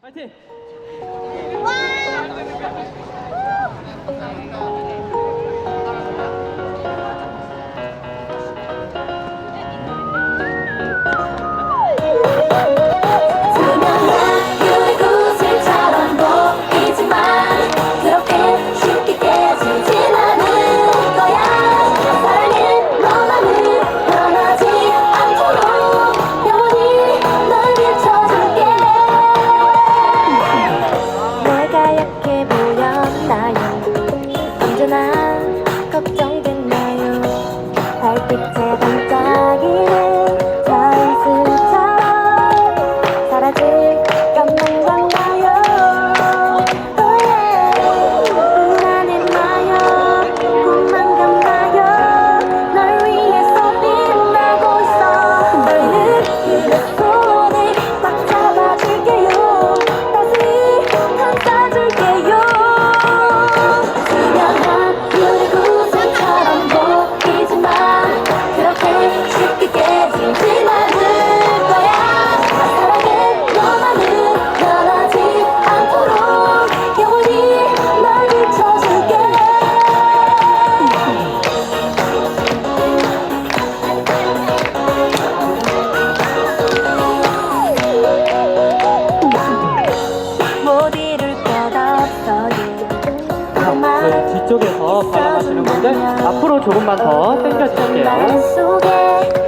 파이팅! 와! ていたい 이쪽에서 바람하시는 분들 앞으로 조금만 더 당겨주실게요.